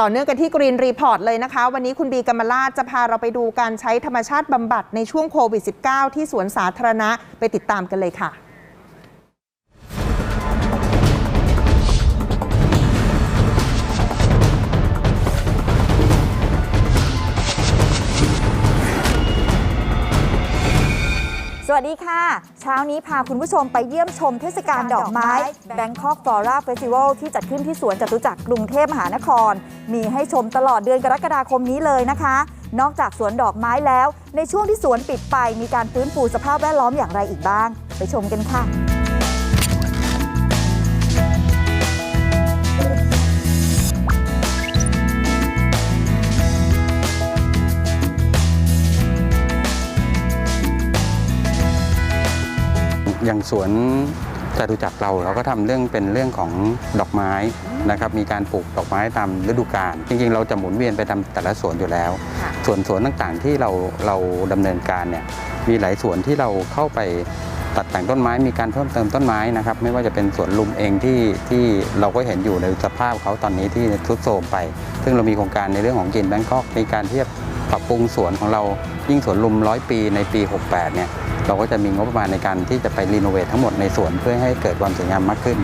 ต่อเนื่องกันที่กรีนรีพอร์ตเลยนะคะ วันนี้คุณบีกำมลาจะพาเราไปดูการใช้ธรรมชาติบำบัดในช่วงโควิด -19 ที่สวนสาธารณะไปติดตามกันเลยค่ะ สวัสดีค่ะ เช้านี้พาคุณผู้ชมไปเยี่ยมชมเทศกาลดอกไม้ Bangkok Flora Festival ที่จัดขึ้นที่สวนจตุจักรกรุงเทพมหานคร มีให้ชมตลอดเดือนกรกฎาคมนี้เลยนะคะ นอกจากสวนดอกไม้แล้ว ในช่วงที่สวนปิดไปมีการฟื้นฟูสภาพแวดล้อมอย่างไรอีกบ้าง ไปชมกันค่ะ อย่างสวนจตุจักรเราเราก็ทำเรื่องเป็นเรื่องของดอกไม้นะครับมีการปลูกดอกไม้ตามฤดูกาลจริงๆ เราจะหมุนเวียนไปทำแต่ละสวนอยู่แล้วค่ะส่วนสวนต่างๆที่เราเราดำเนินการเนี่ยมีหลายสวนที่เราเข้าไปตัดแต่งต้นไม้มีการเพิ่มเติมต้นไม้นะครับไม่ว่าจะเป็นสวนลุมเองที่ที่เราก็เห็นอยู่ในสภาพเขาตอนนี้ที่ทรุดโทรมไป ซึ่งเรามีโครงการในเรื่องของกินแบงคอกมีการที่จะปรับปรุงสวนของเรายิ่งสวนลุมร้อยปีในปี 68เนี่ย เราก็จะมีงบประมาณในการที่จะไปรีโนเวททั้งหมดในสวนเพื่อให้เกิดความสวยงามมากขึ้น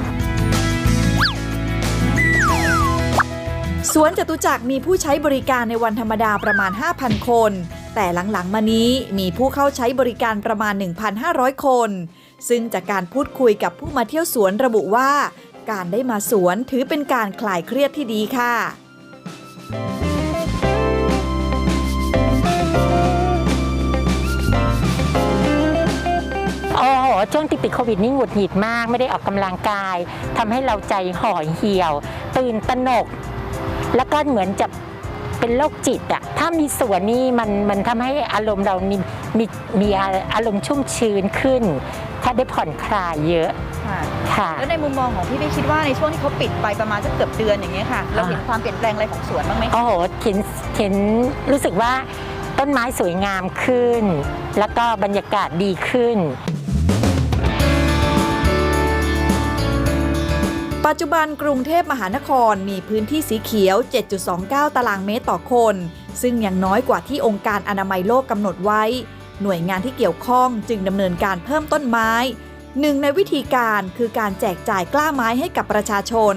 สวนจตุจักรมีผู้ใช้บริการในวันธรรมดาประมาณ 5,000 คน แต่หลังๆ มานี้มีผู้เข้าใช้บริการประมาณ 1,500 คน ซึ่งจากการพูดคุยกับผู้มาเที่ยวสวนระบุว่า การได้มาสวนถือเป็นการคลายเครียดที่ดีค่ะ โอ้โหช่วงติดติดโควิดนี่หงุดหงิดมาก ไม่ได้ออกกำลังกายทำให้เราใจห่อเหี่ยว ตื่นตระหนก แล้วก็เหมือนจะเป็นโรคจิตอะถ้ามีสวนนี่มันมันทำให้อารมณ์เรามีมีมีอารมณ์ชุ่มชื้นขึ้น ถ้าได้ผ่อนคลายเยอะค่ะค่ะแล้วในมุมมองของพี่พี่คิดว่าในช่วงที่เขาปิดไปประมาณสักเกือบเดือนอย่างเงี้ยค่ะเราเห็นความเปลี่ยนแปลงอะไรของสวนบ้างไหมคะโอ้โหเห็นเห็นรู้สึกว่าต้นไม้สวยงามขึ้น แล้วก็บรรยากาศดีขึ้น ปัจจุบันกรุงเทพมหานครมีพื้นที่สีเขียว 7.29 ตารางเมตรต่อคน ซึ่งยังน้อยกว่าที่องค์การอนามัยโลกกำหนดไว้ หน่วยงานที่เกี่ยวข้องจึงดำเนินการเพิ่มต้นไม้หนึ่งในวิธีการคือการแจกจ่ายกล้าไม้ให้กับประชาชน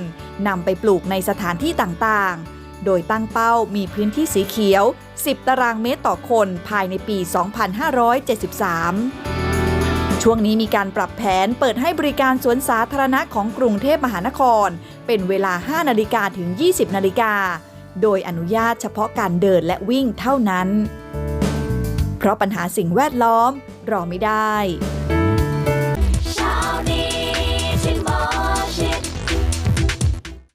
นำไปปลูกในสถานที่ต่างๆ โดยตั้งเป้ามีพื้นที่สีเขียว 10 ตารางเมตรต่อคนภายในปี 2573 ช่วงนี้มีการปรับแผนเปิดให้บริการสวนสาธารณะของกรุงเทพมหานคร เป็นเวลา 5 นาฬิกาถึง 20 นาฬิกา โดยอนุญาตเฉพาะการเดินและวิ่งเท่านั้น เพราะปัญหาสิ่งแวดล้อมรอไม่ได้